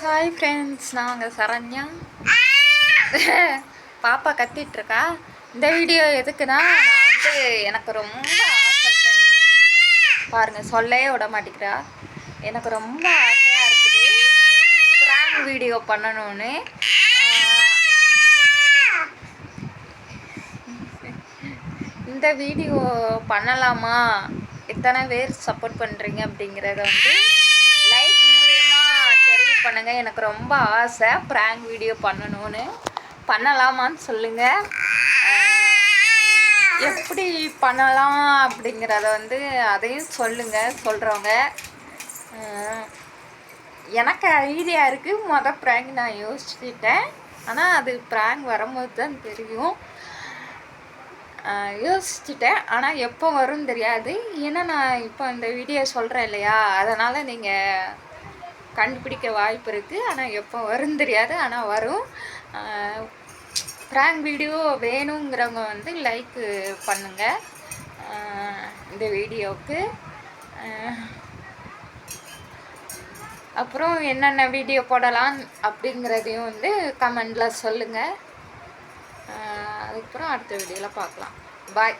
Hi friends நான் உங்கள் சரண்யா. பாப்பா கத்திட்டு இருக்கா இந்த வீடியோ எதுக்குன்னா நான் வந்து எனக்கு ரொம்ப ஆசை பாருங்கள் பாருங்க சொல்லவே விட மாட்டேங்கிறா. எனக்கு ரொம்ப ஆசையாக இருக்குது. ப்ராங்க் வீடியோ பண்ணணும்னு. இந்த வீடியோ பண்ணலாமா? எத்தனை பேர் சப்போர்ட் பண்ணுறீங்க அப்படிங்கிறத வந்து பண்ணுங்கள் எனக்கு ரொம்ப ஆசை ப்ராங்க் வீடியோ பண்ணணும்னு. பண்ணலாமான்னு சொல்லுங்கள் எப்படி பண்ணலாம் அப்படிங்கிறத வந்து அதையும் சொல்லுங்கள் சொல்கிறவங்க எனக்கு ஐடியா இருக்குது மொதல் ப்ராங்க் நான் யோசிச்சுட்டேன் ஆனால் அது ப்ராங்க் வரும்போது தான் தெரியும். யோசிச்சுட்டேன். ஆனால் எப்போ வரும்னு தெரியாது. ஏன்னா நான் இப்போ இந்த வீடியோ சொல்கிறேன் இல்லையா? அதனால் நீங்கள் கண்டுபிடிக்க வாய்ப்பு இருக்குது ஆனால் எப்போ வரும் தெரியாது. ஆனால் வரும். ப்ராங்க் வீடியோ வேணுங்கிறவங்க வந்து லைக்கு பண்ணுங்கள் இந்த வீடியோவுக்கு அப்புறம் என்னென்ன வீடியோ போடலாம் அப்படிங்கிறதையும் வந்து கமெண்டில் சொல்லுங்கள் அதுக்கப்புறம் அடுத்த வீடியோவில் பார்க்கலாம். பாய்